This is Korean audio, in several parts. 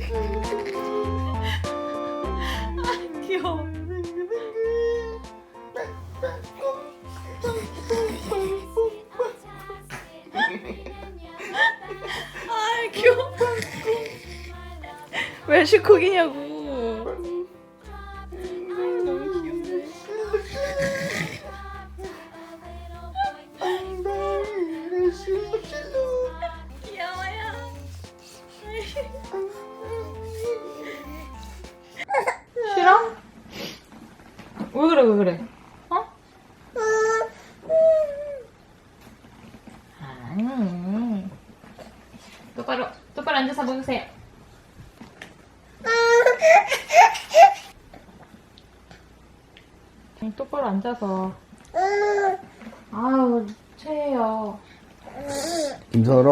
아, 귀여워. 아, 귀여워. 왜 슈쿡이냐고. 너무 귀여워. 귀여워요. 그래 왜 그래? 어? 아. 똑바로 똑바로 앉아서 먹으세요. 응, 똑바로 앉아서. 아우 최예요. 김설아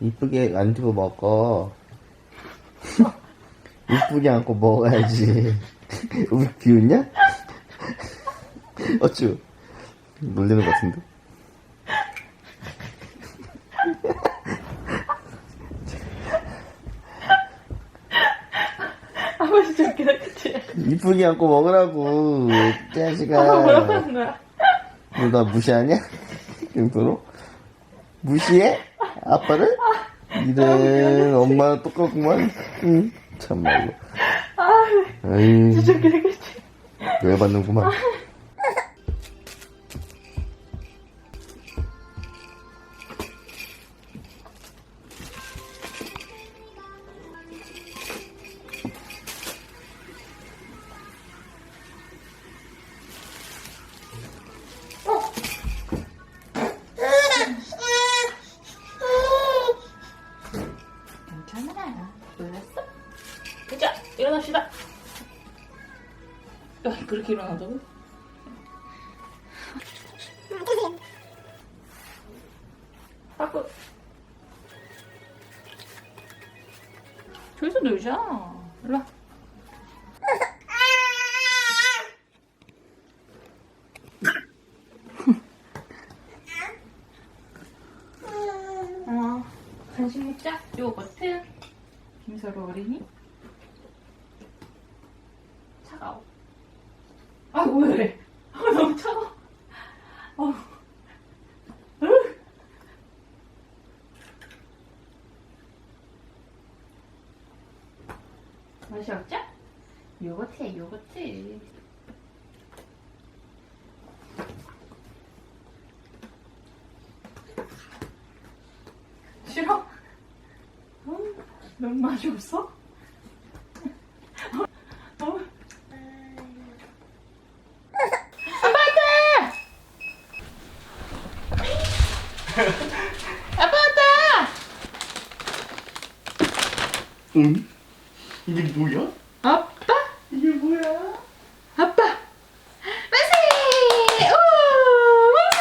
이쁘게 앉고 먹어 이쁘게 앉고 먹어야지 우리 비웃냐? 어쭈 놀리는 것 같은데 아버지 좀 웃기다 그치? 이쁘게 앉고 먹으라고 아, 짜식아 뭐라고 하는 거야? 너나 무시하냐? 김설아 무시해? 아빠를? 이래 엄마랑 똑같구만 응 참말로 아 아이 진짜 웃기다 그치? 열받는구만 일어납시다. 야, 그렇게 일어나자고? 아구. 저기서 놀자. 일로 와. 어, 간식 먹자. 요거트. 김서로 어린이. 차가워. 아, 왜 그래? 아, 너무 차가워. 어. 으. 맛이 없죠? 요거트야, 요거트. 싫어? 어, 너무 맛이 없어? 어? 아빠한테! 아빠한테! 응? 이게 뭐야? 아빠? 이게 뭐야? 아빠! 만세! 오! 만세!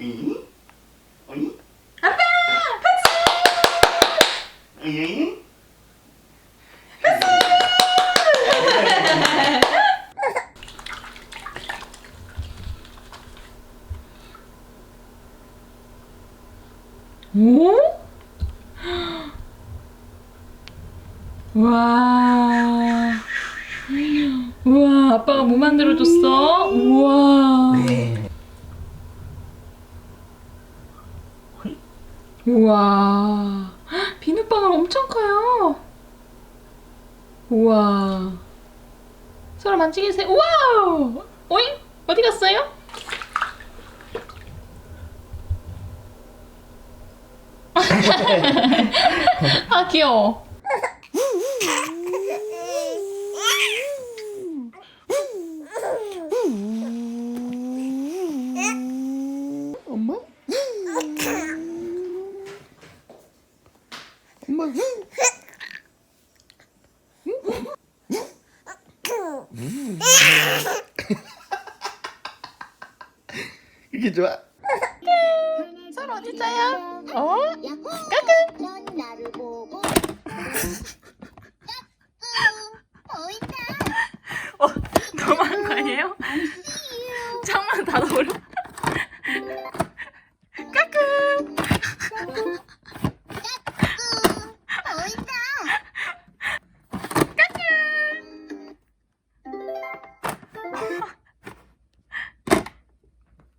응? 어니? 아빠! 응? 오? 와. 우와, 아빠가 뭐 만들어줬어? 우와. 네. 우와. 헉, 비눗방울 엄청 커요. 우와. 서로 만지겠어요. 우와! 오잉? 어디 갔어요? 아, 귀여워. 엄마? 엄마? 이게 좋아? 어? 넌 나를 보고 보인다 어, 너무한 거 아니에요? 창문 닫아버려.